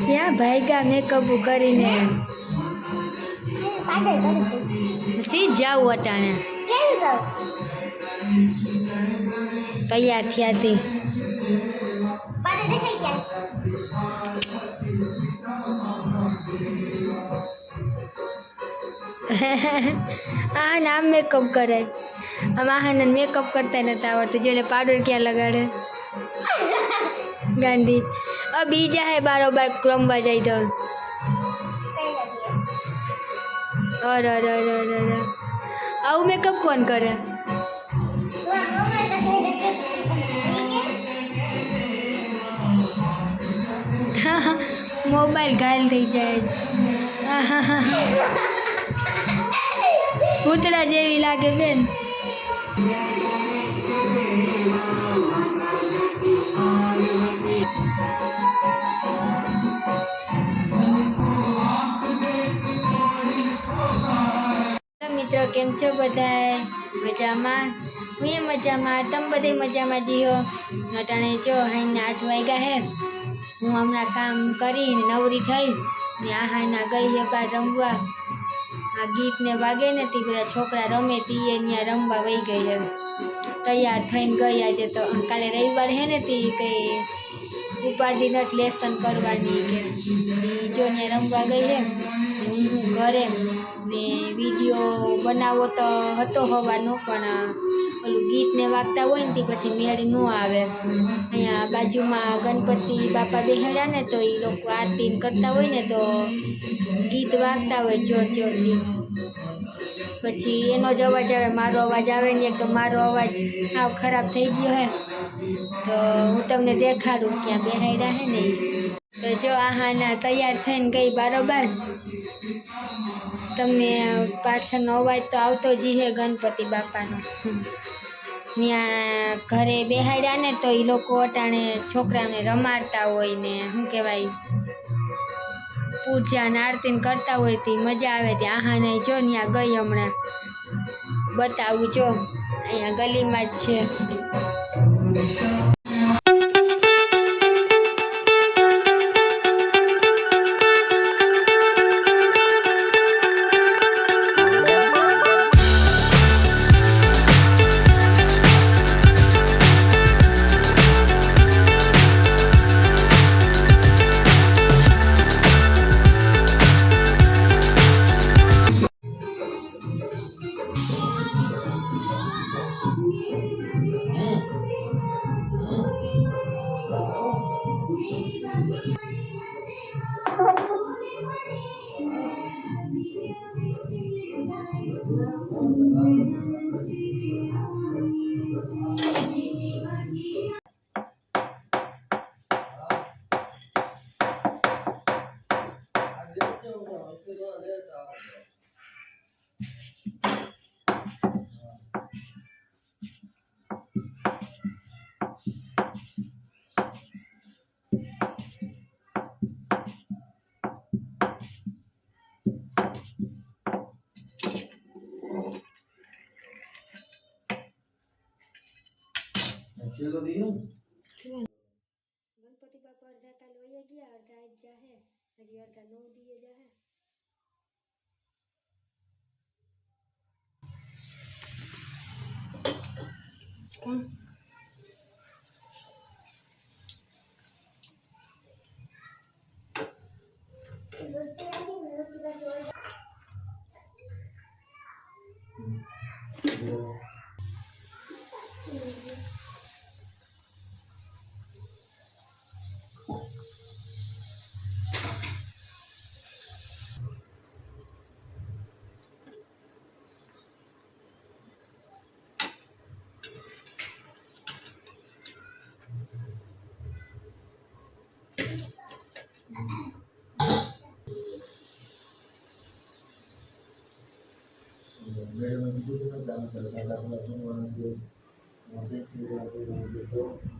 ક્યાં ભાઈગા મેકઅપ કરીને પાટે કરી સી જાવ અટાણે કેમ જાવ તૈયાર થયા હતી પાટે દેખાઈ ગયા આ નામ મેકઅપ કરે આમ આહાને મેકઅપ કરતા નથી આવડતું જેને પાવડર ક્યાં લગાડે ગાંધી અ બીજા હે બારોબાર રમવા જાય તો કઈ નથી અરે અરે અરે અરે અરે આવું મેકઅપ કોણ કરે તું આ મોબાઈલ પાસે મોબાઈલ ઘાયલ થઈ જાય છે પૂતળા જેવી લાગે બેન કેમ છો બધાય? મજામાં? હું એ મજામાં. તમે બધે મજામાં જીઓ અટાણે જો હાઈના આઠ વાગ્યા હે. હું હમણાં કામ કરીને નવરી થઈ ને આહાના ગઈ એ બાર રમવા. આ ગીતને વાગે ને તે બધા છોકરા રમે તી એ ત્યાં રમવા વહી ગઈ હે. તૈયાર થઈને ગઈ આજે તો કાલે રવિવાર હે ને તી કંઈ ઉપાધિ નથી લેસન કરવાની કે. જો ત્યાં રમવા ગઈ હું હું ઘરે ને બનાવવો તો હતો હોવાનો, પણ ઓલું ગીતને વાગતા હોય ને તે પછી મેળ ન આવે. અહીંયા બાજુમાં ગણપતિ બાપા બેહાડ્યા ને તો એ લોકો આરતી કરતા હોય ને તો ગીત વાગતા હોય જોર જોરથી. પછી એનો જ અવાજ આવે, મારો અવાજ આવે ને તો મારો અવાજ હાવ ખરાબ થઈ ગયો હે. તો હું તમને દેખાડું ક્યાં બેહાડ્યા હે ને તો જો આહાના તૈયાર થઈને ગઈ બારોબાર. તમને પાછળનો અવાજ તો આવતો જ હે ગણપતિ બાપાનો. ત્યાં ઘરે બેહાડ્યા ને તો એ લોકો અટાણે છોકરાને રમાડતા હોય ને, શું કહેવાય, પૂજા ને આરતી કરતા હોય તે મજા આવે ત્યાં. નહીં જો ત્યાં ગઈ હમણાં. બતાવું જો, અહીંયા ગલીમાં જ છે. गणपति बापा अर्धा ताल होया गया अर्धा आज जा है। हजी अर्धा नौ दिए जा है। कौन? Salamat. Salamat. Salamat. Salamat. Salamat. Salamat.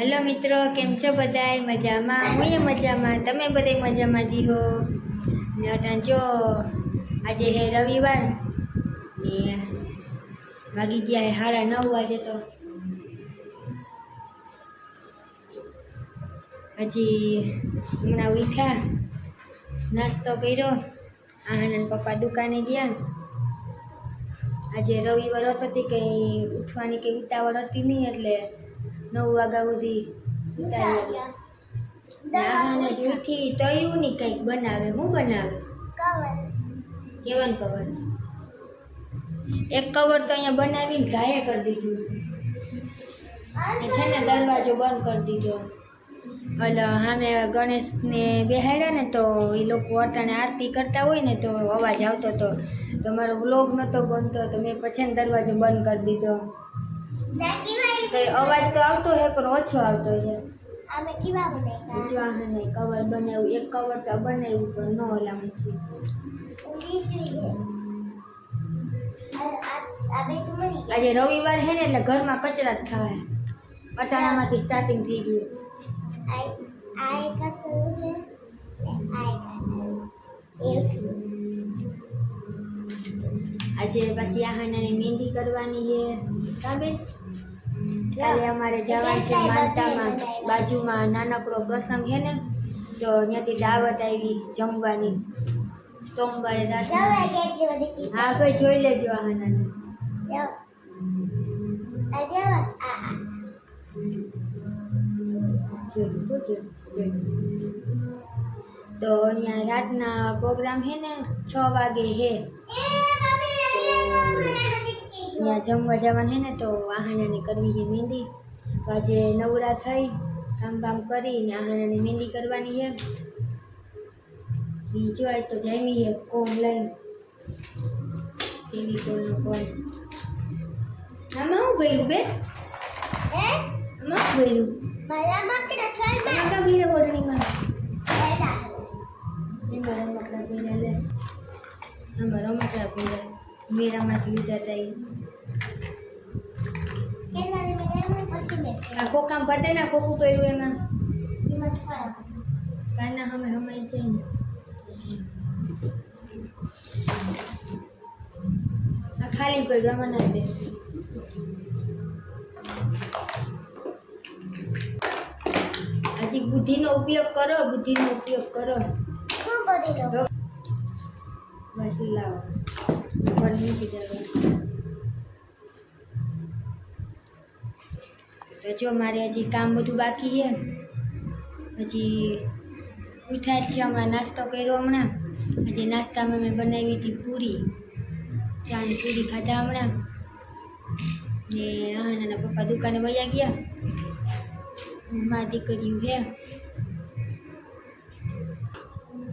Hello મિત્રો, કેમ છો બધાય? મજામાં? હું મજામાં. તમે બધાય મજામાં જી અટાણ જો, આજે હે રવિવાર. એ વાગી ગયા હે સાડા નવ વાગે તો. હજી હમણાં ઉઠ્યા, નાસ્તો કર્યો. આનંદ પપ્પા દુકાને ગયા. આજે રવિવાર હતો તે કંઈ ઉઠવાની કંઈ ઉતાવળ હતી નહીં એટલે નવ વાગ્યા સુધી ઉતારી ગયા નાહાને જૂઠી તયું ની કંઈક બનાવે. હું બનાવે? કેવાનું કવર? એક કવર તો અહીંયા બનાવીને ઘાયે કરી દીધું. છે ને દરવાજો બંધ કરી દીધો. ઓલો સામે ગણેશને બેહાડ્યા ને તો એ લોકો અટાણે આરતી કરતા હોય ને તો અવાજ આવતો હતો. તો મારો બ્લોગ નહોતો બનતો તો મેં પછી દરવાજો બંધ કરી દીધો. તો એ અવાજ તો આવતો હે પણ ઓછો આવતો છે અમે કેવા બનાવ્યા જો આ ને કવર બનાવ્યું એક કવર તો બનાવ્યું પણ ન ઓલાવું થયું ઊંઘી સુઈ ગઈ આ આ- આ બે તો મરી ગયા આજે રવિવાર છે ને એટલે ઘરમાં કચરા જ થાય અટાણામાંથી સ્ટાર્ટિંગ થઈ ગયું આ આ એક અસલ છે ને આ એક અસલ. એવું આજે પછી આહાનાની મહેંદી કરવાની છે. કા કાલે અમારે જવાનું છે માનતામાં બાજુમાં નાનકડો પ્રસંગ છે ને તો ત્યાંથી દાવત આવી જમવાની. સોમવારે હા ભાઈ જોઈ લેજો આહાનાને તો ત્યાં રાતના પ્રોગ્રામ છે ને છ વાગે છે. ત્યાં જમવા જવાનું છે ને તો આહાનાની કરવી છે મહેંદી તો આજે નવરા થઈ કામ બામ કરીને આહાનાની મહેંદી કરવાની છે ઈ જોઈ તો જમી છે કોમ લઈને ટીવી કોલનો કોલ આમાં શું ભર્યું બે હે આમાં શું ભર્યું મારા મકડા છોડ આમાં કાં ભર્યું ઓઢણીમાં બેટા એમાં રમકડા ભર્યા લે આમાં રમકડા ભર્યા મેરામાંથી લીધા હતા આ કોકામ ફરતે ને ખોખું પહેર્યું એમાં. કાના હમે હમાઈ જઈને. આ ખાલી પડ્યું આમાં ના દે. હજી બુદ્ધિનો ઉપયોગ કરો બુદ્ધિનો ઉપયોગ કરો. બસ લાવો. પણ મૂકી દેવા તો જો મારે હજી કામ બધું બાકી છે, હજી ઉઠ્યા છે હમણાં નાસ્તો કર્યો હમણાં. હજી નાસ્તામાં મેં બનાવી હતી પૂરી ચા ને પૂરી ખાધા હમણાં. ને હા, નાના પપ્પા દુકાને વયા ગયા. મારી દીકરીયું હે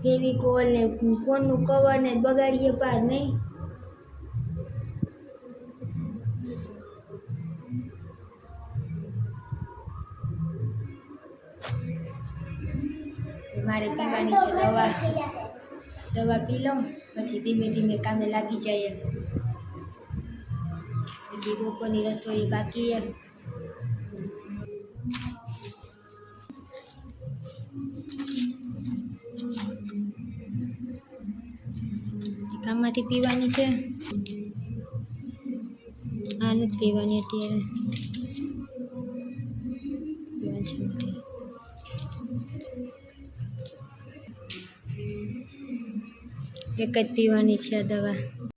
ફેવિકોલ ને ફોનનું કવર ને બગાડીએ પાર નહીં. મારે પીવાની છે દવા દવા પી લઉં પછી ધીમે ધીમે કામે લાગી જાય પછી બપોરની રસોઈ બાકી એમ કામમાંથી પીવાની છે આ નથી પીવાની અત્યારે પીવાની છે એક જ પીવાની છે દવા.